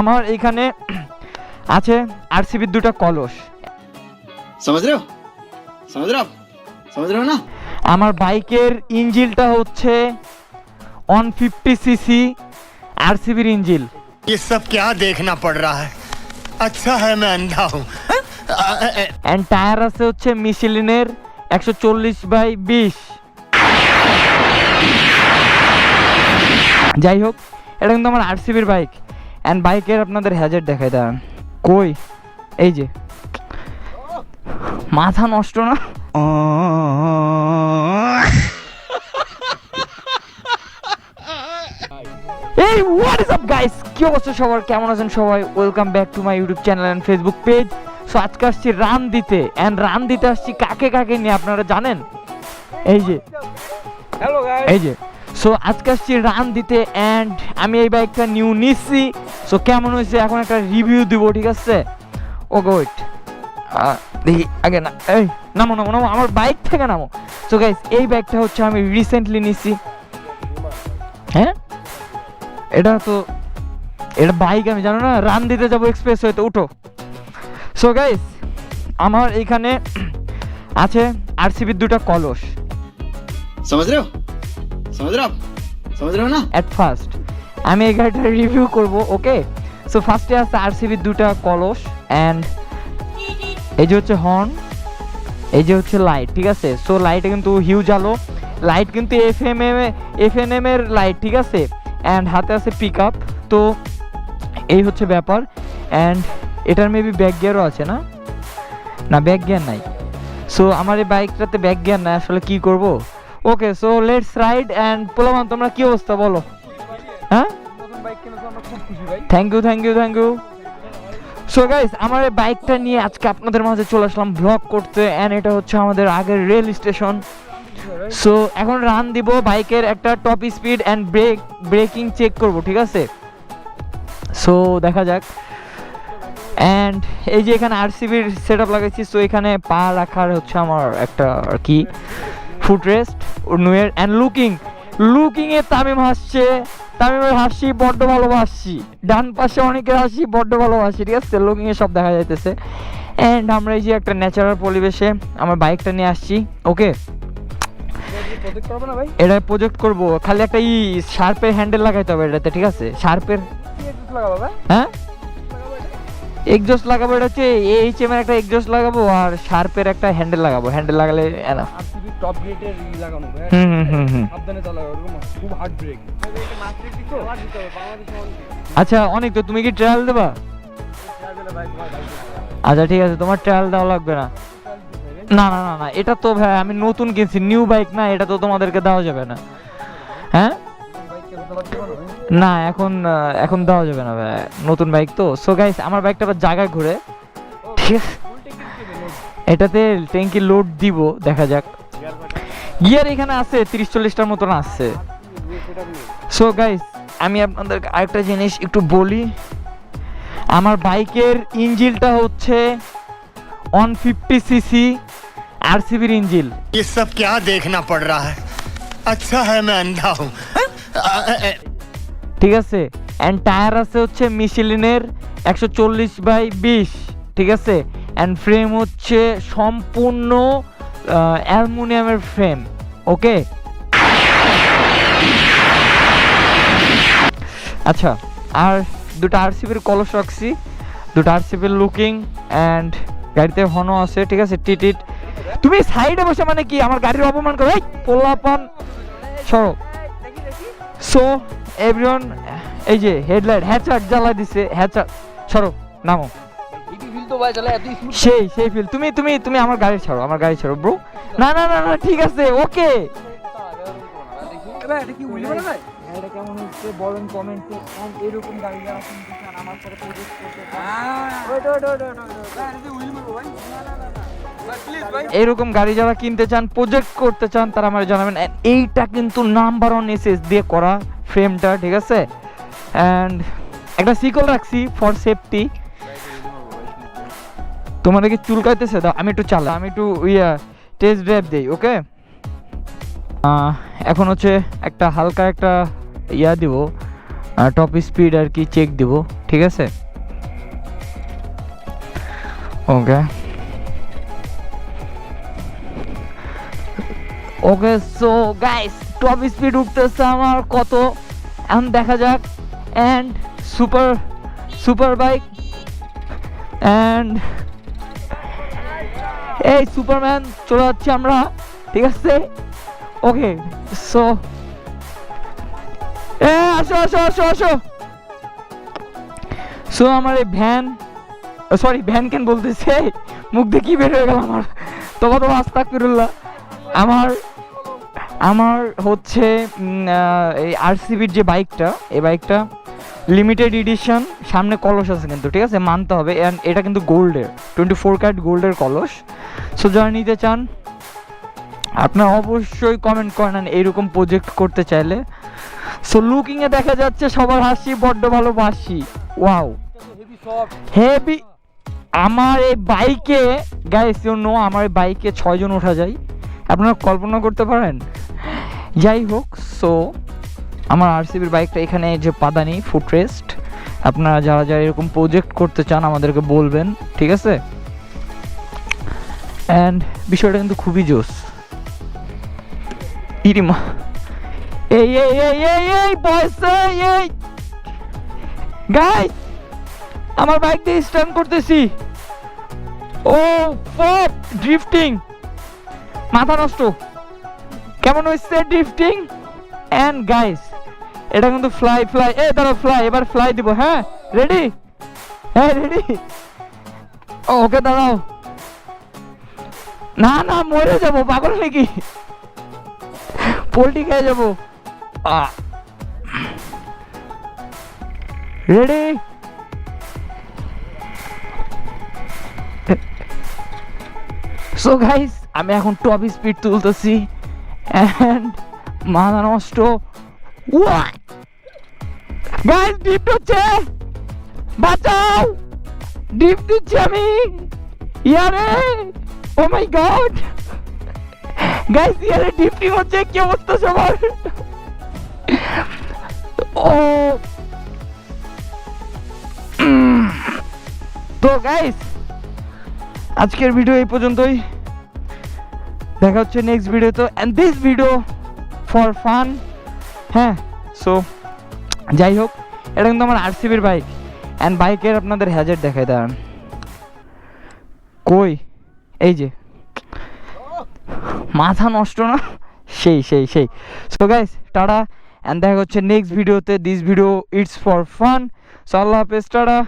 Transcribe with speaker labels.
Speaker 1: আমার এখানে আছে আরসিবির দুটো কলস
Speaker 2: समझ रहे हो समझ रहे हो आप समझ रहे हो ना
Speaker 1: আমার বাইকের ইঞ্জিলটা হচ্ছে ওয়ান ফিফটি সিসি আরসিবির ইঞ্জিল
Speaker 3: ये सब क्या देखना पड़ रहा है अच्छा है मैं अंधा हूँ
Speaker 1: অ্যান্ড টায়ার আছে হচ্ছে মিশিলিনের একশো চল্লিশ বাই বিশ যাই হোক এটা কিন্তু আমার আরসিবির বাইক অ্যান্ড বাইকের আপনাদের হ্যাজেট দেখাই দাঁড়ান। কই? এই যে। মাথা নষ্ট না? এই হোয়াট ইজ আপ গাইস কি অবস্থা সবার? কেমন আছেন সবাই? Welcome back to my YouTube channel and Facebook page so আজকে আসছি রান দিতে। এন্ড রান দিতে আসছি কাকে কাকে নিয়ে আপনারা জানেন? এই যে। এই যে। সো আজকে আসছি রান দিতে অ্যান্ড আমি এই বাইকটা নিউ নিচ্ছি। সো কেমন হয়েছে? এখন একটা রিভিউ দিব, ঠিক আছে? Oh, ও গোট দেখি, আগে না, এই, নামো নামো নামো, আমার বাইক থেকে নামো। সো গাইস এই বাইকটা হচ্ছে আমি রিসেন্টলি নিছি হ্যাঁ? এটা তো, এটা বাইক আমি জানো না রান দিতে যাব এক্সপ্রেস হয়তো উঠো। সো গাইস আমার এইখানে আছে আরসিবির দুটা কলস।
Speaker 2: সমাজ समझ रहे हो आप समझ रहे हो ना
Speaker 1: অ্যাট ফার্স্ট আমি এই গাড়িটা রিভিউ করব ওকে সো ফার্স্টে আছে আরসিবির দুটো কলস অ্যান্ড এই যে হচ্ছে হর্ন এই যে হচ্ছে লাইট ঠিক আছে সো লাইটে কিন্তু হিউজ আলো লাইট কিন্তু F M M F N M এর লাইট ঠিক আছে অ্যান্ড হাতে আছে পিক আপ তো এই হচ্ছে ব্যাপার অ্যান্ড এটার মেবি ব্যাক গিয়ারও আছে না না ব্যাক গিয়ার নাই সো আমার এই বাইকটাতে ব্যাক গিয়ার নাই আসলে কি করব Okay so let's ride and পোলামান তোমরা কি অবস্থা বলো? হ্যাঁ? Thank you thank you thank you so guys আমার এই বাইকটা নিয়ে আজকে আপনাদের মাঝে চলে আসলাম ব্লগ করতে অ্যান্ড এটা হচ্ছে আমাদের আগের রেল স্টেশন সো এখন রান দিব বাইকের একটা top speed and brake braking check করব, ঠিক আছে? সো দেখা যাক. অ্যান্ড এই যে এখানে আরসিবির সেট আপ লাগাইছি সো এখানে পা রাখার হচ্ছে আমার একটা আর কি ফুট রেস্ট নুয়ের অ্যান্ড লুকিং লুকিং এ তামিম হাসছে। তামিমের হাসি বড্ড ভালোবাসছি ডান পাশে অনেকের হাসি বড্ড ভালোবাসি ঠিক আছে? লুকিং এ সব দেখা যাইতেছে। অ্যান্ড আমরা এই যে একটা ন্যাচারাল পরিবেশে আমার বাইকটা নিয়ে আসছি ওকে এটা প্রজেক্ট করব। খালি একটা ই শার্পের হ্যান্ডেল লাগাইতে হবে এটাতে ঠিক আছে? শার্পের হ্যাঁ? এক্সজস্ট লাগাবো এটা হচ্ছে এইচ এম এর একটা এক্সজস্ট লাগাবো আর শার্পের একটা হ্যান্ডেল লাগাবো। হ্যান্ডেল লাগালে এনা
Speaker 4: আরসিবি টপ গ্রেডের লাগানো ভাই
Speaker 1: হুম হুম হুম হুম।
Speaker 4: সাবধানে চালাও এরকম খুব হার্ড ব্রেক
Speaker 1: আচ্ছা অনেক তো তুমি কি ট্রায়াল দেবা? আচ্ছা ঠিক আছে তোমার ট্রায়াল দেওয়া লাগবে না। না না না না এটা তো ভাই আমি নতুন কিনছি নিউ বাইক না এটা তো তোমাদেরকে দেওয়া যাবে না। হ্যাঁ? না এখন আহ, এখন দেওয়া যাবে না ভাই নতুন বাইক তো সো গাইস আমার বাইকটা আবার জায়গায় ঘুরে ঠিক আছে এটাতে ট্যাঙ্কি লোড দিব দেখা যাক গিয়ার এখানে আছে তিরিশ চল্লিশটার মতন আছে সো গাইস আমি আপনাদের আরেকটা জিনিস একটু বলি আমার বাইকের ইঞ্জিলটা হচ্ছে ওয়ান ফিফটি সিসি আরসিবির ইঞ্জিল
Speaker 3: ये सब क्या देखना पड़ रहा है अच्छा है मैं अंधा हूँ
Speaker 1: ঠিক আছে? অ্যান্ড টায়ার আছে হচ্ছে মিশিলিনের একশো চল্লিশ বাই বিশ, ঠিক আছে? অ্যান্ড ফ্রেম হচ্ছে সম্পূর্ণ অ্যালুমিনিয়ামের ফ্রেম ওকে আচ্ছা আর দুটো আরসিবির কলস রাখছি। দুটো আরসিবির লুকিং অ্যান্ড গাড়িতে হনও আছে, ঠিক আছে? টিটিট তুমি সাইডে বসে মানে কি? আমার গাড়ির অপমান করো। পোলাপান। সরো। সো এভরিওয়ান এই যে হেডলাইট হ্যাচার জ্বালা দিছে হ্যাচার সরো নামো। সেই সেই ফিল তুমি তুমি তুমি আমার গাড়ি ছাড়ো আমার গাড়ি ছাড়ো ব্রো না না না না ঠিক আছে ওকে।
Speaker 4: এটা কি উইল ভাই
Speaker 1: এটা কেমন হচ্ছে? বলেন কমেন্টে এরকম গাড়ি যারা কিনতে চান আমার সাথে প্রজেক্ট করতে এরকম গাড়ি যারা কিনতে চান প্রজেক্ট করতে চান, তারা আমার জানাবেন। এইটা কিন্তু নাম্বার ওয়ান এসএস দিয়ে করা ফ্রেমটা ঠিক আছে? অ্যান্ড একটা সিকল রাখছি ফর সেফটি তোমাদের কি চুলকাইতেছে, দাও, আমি একটু চালা আমি একটু ইয়া টেস্ট ড্রাইভ দেই ওকে এখন হচ্ছে একটা হালকা একটা ইয়া দিব টপ স্পিড আর কি চেক দিব, ঠিক আছে? Okay okay so guys top speed উঠতেছে আমার কত? এখন দেখা যাক। And super super bike and এই সুপারম্যান চলে যাচ্ছি আমরা। ঠিক আছে? ওকে সো এ, আসো আসো আসো আসো। সো আমার এই ভ্যান সরি ভ্যান কেন বলতেছে? মুখ দিয়ে কি বের হয়ে গেল আমার? তবা তো আস্তাক ফিরুল্লাহ আমার আমার হচ্ছে এই আরসিবির যে বাইকটা এই বাইকটা লিমিটেড এডিশন সামনে কলস আছে কিন্তু ঠিক আছে মানতে হবে and এটা কিন্তু গোল্ডের টোয়েন্টি ফোর ক্যারেট গোল্ডের কলস। সো যারা নিতে চান আপনারা অবশ্যই কমেন্ট করেন এইরকম প্রজেক্ট করতে চাইলে। সো লুকিংয়ে দেখা যাচ্ছে সবার হাসি বড্ড ভালোবাসি। ওয়াও
Speaker 4: হেভি
Speaker 1: হেভি আমার এই বাইকে গাইস ইউ নো আমার এই বাইকে ছয়জন ওঠা যায়। আপনারা কল্পনা করতে পারেন? যাই হোক সো আমার আরসিবির বাইকটা এখানে যে পাদানি ফুটরেস্ট আপনারা যারা যারা এরকম প্রজেক্ট করতে চান, আমাদেরকে বলবেন, ঠিক আছে? অ্যান্ড বিষয়টা কিন্তু খুবই জোস। ইরিমা এই এই এই এই এই বয়স এই গাইস আমার বাইক দিয়ে স্টার্ন করতেছি। ও ফপ ড্রিফটিং মাথা নষ্ট। কেমন হচ্ছে ড্রিফটিং এন্ড গাইস এটা কিন্তু ফ্লাই ফ্লাই এ, দাঁড়াও ফ্লাই এবার ফ্লাই দিব হ্যাঁ? রেডি হ্যাঁ রেডি ওকে দাঁড়াও। না না, মরে যাব, পাগল নাকি? পোল্ট্রি খেয়ে যাব। রেডি সো গাইস আমি এখন টপ স্পিড তুলতেছি। এন্ড মাথা নষ্ট। গাইস ডিপ হচ্ছে বাঁচাও! ডিপ দিচ্ছি আমি। ইয়ারে! ও মাই গড গাইস ইয়ারে ডিপটিং হচ্ছে, কি অবস্থা সবার? ও। তো গাইস আজকের ভিডিও এই পর্যন্তই। দেখা হচ্ছে নেক্সট ভিডিও তো and this video for fun হ্যাঁ? সো যাই হোক, এটা কিন্তু আমার আরসিবির বাইক অ্যান্ড বাইকের আপনাদের হ্যাজেট দেখায়, দাঁড়ান। কই? এই যে। মাথা নষ্ট না? সেই সেই সেই। সো গাইস টাটা অ্যান্ড দেখা হচ্ছে নেক্সট ভিডিওতে this video it's for fun so আল্লাহ হাফেজ, টাটা।